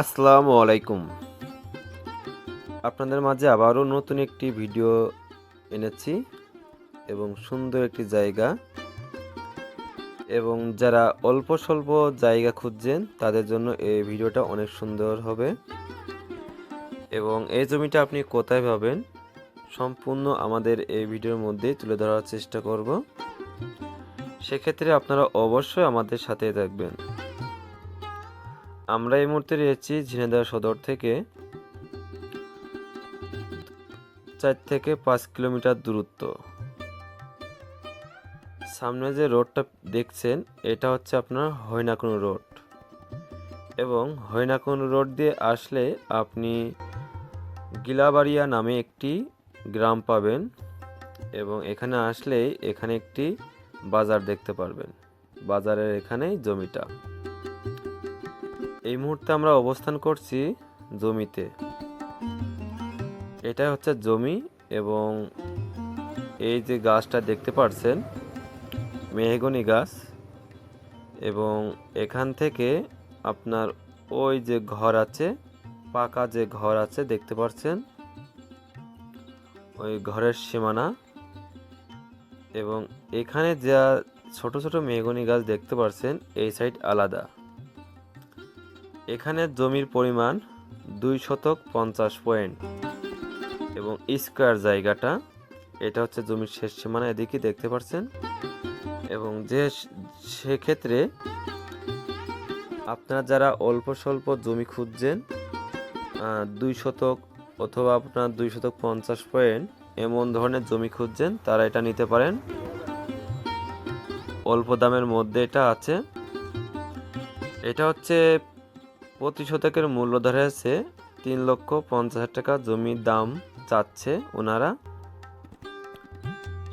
আসসালামু আলাইকুম। আপনাদের মাঝে আবারও নতুন একটি ভিডিও এনেছি এবং সুন্দর একটি জায়গা। এবং যারা অল্প স্বল্প জায়গা খুঁজছেন, তাদের জন্য এই ভিডিওটা অনেক সুন্দর হবে। এবং এই জমিটা আপনি কোথায় পাবেন, সম্পূর্ণ আমাদের এই ভিডিওর মধ্যেই তুলে ধরার চেষ্টা করব। সেক্ষেত্রে আপনারা অবশ্যই আমাদের সাথে থাকবেন। আমরা এই মুহূর্তে রয়েছি ঝিনাইদহ সদর থেকে চার থেকে পাঁচ কিলোমিটার দূরত্ব। সামনে যে রোডটা দেখছেন, এটা হচ্ছে আপনার হয়নাকুন রোড। এবং হয়নাকুন রোড দিয়ে আসলে আপনি গিলাবাড়িয়া নামে একটি গ্রাম পাবেন এবং এখানে আসলেই এখানে একটি বাজার দেখতে পারবেন। বাজারের এখানেই জমিটা। এই মুহূর্তে আমরা অবস্থান করছি জমিতে। এটা হচ্ছে জমি এবং এই যে গাছটা দেখতে পাচ্ছেন মেহগনি গাছ এবং এখান থেকে আপনার ওই যে ঘর আছে, পাকা যে ঘর আছে দেখতে পাচ্ছেন ওই ঘরের সীমানা এবং এখানে যা ছোট ছোট মেহগনি গাছ দেখতে পাচ্ছেন এই সাইড আলাদা। এখানে জমির পরিমাণ দুই শতক পঞ্চাশ পয়েন্ট এবং স্কোয়ার জায়গাটা, এটা হচ্ছে জমির শেষ সীমানা, এদিকে দেখতে পাচ্ছেন। এবং যে সেক্ষেত্রে আপনারা যারা অল্প স্বল্প জমি খুঁজছেন দুই শতক অথবা আপনার দুই শতক পঞ্চাশ পয়েন্ট এমন ধরনের জমি খুঁজছেন, তারা এটা নিতে পারেন। অল্প দামের মধ্যে এটা আছে। এটা হচ্ছে প্রতি শতকের মূল্য ধরে আছে তিন লক্ষ পঞ্চাশ হাজার টাকা জমির দাম চাচ্ছে ওনারা।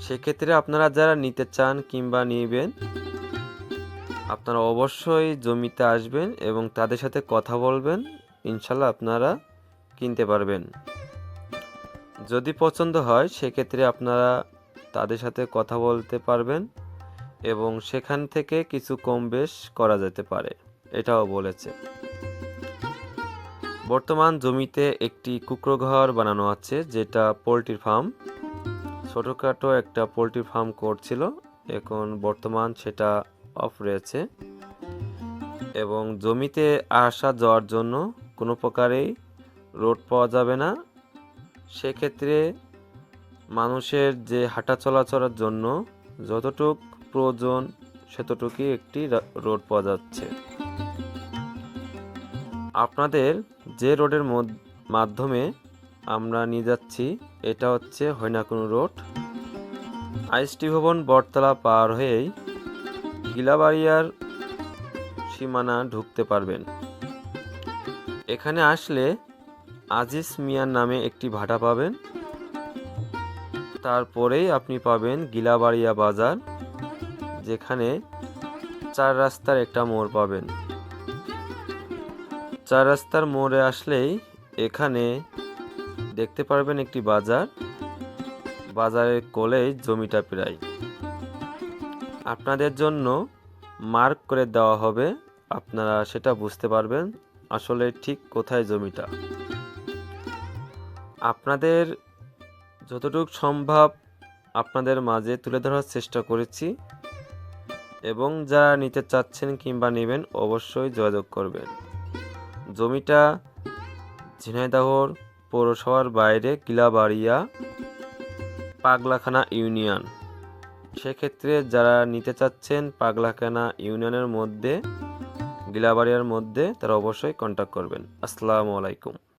সেক্ষেত্রে আপনারা যারা নিতে চান কিংবা নিবেন, আপনারা অবশ্যই জমিতে আসবেন এবং তাদের সাথে কথা বলবেন, ইনশাল্লাহ আপনারা কিনতে পারবেন। যদি পছন্দ হয়, সেক্ষেত্রে আপনারা তাদের সাথে কথা বলতে পারবেন এবং সেখান থেকে কিছু কম বেশ করা যেতে পারে, এটাও বলেছে। বর্তমান জমিতে একটি কুকরো ঘর বানানো আছে, যেটা পোলট্রির ফার্ম। ছোটোখাটো একটা পোলট্রি ফার্ম করছিল এখন বর্তমান সেটা অফ রয়েছে। এবং জমিতে আসা যাওয়ার জন্য কোনো প্রকারেই রোড পাওয়া যাবে না। সেক্ষেত্রে মানুষের যে হাঁটা চলাচলের জন্য যতটুক প্রয়োজন, সেতটুকুই একটি রোড পাওয়া যাচ্ছে। আপনাদের যে রোডের মধ্য- মাধ্যমে আমরা নিয়ে যাচ্ছি, এটা হচ্ছে হয়নাকুন রোড। আইসটি ভবন বটতলা পার হয়েই গিলাবাড়িয়ার সীমানা ঢুকতে পারবেন। এখানে আসলে আজিজ মিয়ার নামে একটি ভাটা পাবেন। তারপরেই আপনি পাবেন গিলাবাড়িয়া বাজার, যেখানে চার রাস্তার একটা মোড় পাবেন। চার রাস্তার মোড়ে আসলেই এখানে দেখতে পারবেন একটি বাজার। বাজারের কোলেই জমিটা প্রায়। আপনাদের জন্য মার্ক করে দেওয়া হবে। আপনারা সেটা বুঝতে পারবেন আসলে ঠিক কোথায় জমিটা। আপনাদের যতটুকু সম্ভব আপনাদের মাঝে তুলে ধরার চেষ্টা করেছি। এবং যারা নিতে চাচ্ছেন কিংবা নেবেন অবশ্যই যোগাযোগ করবেন। জমিটা ঝিনাইদহর পৌরসভার বাইরে কিলাবাড়িয়া পাগলাখানা ইউনিয়ন। সেক্ষেত্রে যারা নিতে চাচ্ছেন পাগলাখানা ইউনিয়নের মধ্যে, গিলাবাড়িয়ার মধ্যে, তারা অবশ্যই কন্ট্যাক্ট করবেন। আসসালামু আলাইকুম।